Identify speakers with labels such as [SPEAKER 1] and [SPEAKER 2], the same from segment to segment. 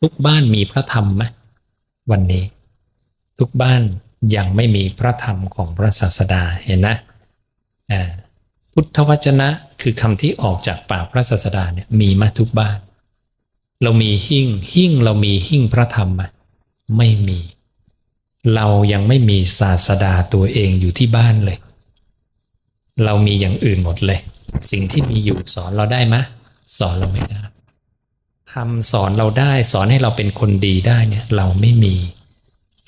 [SPEAKER 1] ทุกบ้านมีพระธรรมไหมวันนี้ ทุกบ้านยังไม่มีพระธรรมของพระศาสดาเห็นนะอ่พุทธวจนะคือคำที่ออกจากปากพระศาสดาเนี่ยมีมาทุกบ้าน เรามีหิ้งหิ้งเรามีหิ้งพระธรรมไหมไม่มี เรายังไม่มีศาสดาตัวเองอยู่ที่บ้านเลย เรามีอย่างอื่นหมดเลย สิ่งที่มีอยู่สอนเราได้ไหมสอนเราไม่ได้ ทำสอนเราได้สอนให้เราเป็นคนดีได้เนี่ยเราไม่มี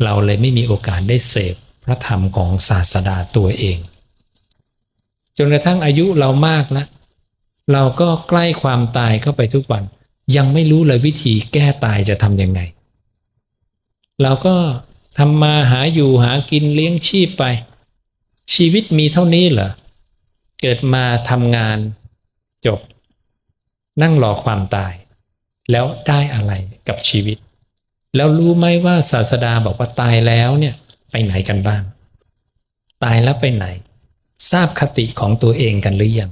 [SPEAKER 1] เราเลยไม่มีโอกาสได้เสพพระธรรมของศาสดาตัวเอง จนกระทั่งอายุเรามากแล้วเราก็ใกล้ความตายเข้าไปทุกวัน ยังไม่รู้เลยวิธีแก้ตายจะทำยังไง เราก็ทำมาหาอยู่หากินเลี้ยงชีพไป ชีวิตมีเท่านี้เหรอ เกิดมาทำงานจบ นั่งรอความตาย แล้วได้อะไรกับชีวิต แล้วรู้ไหมว่าศาสดาบอกว่าตายแล้วเนี่ยไปไหนกันบ้าง ตายแล้วไปไหน ทราบคติของตัวเองกันหรือยัง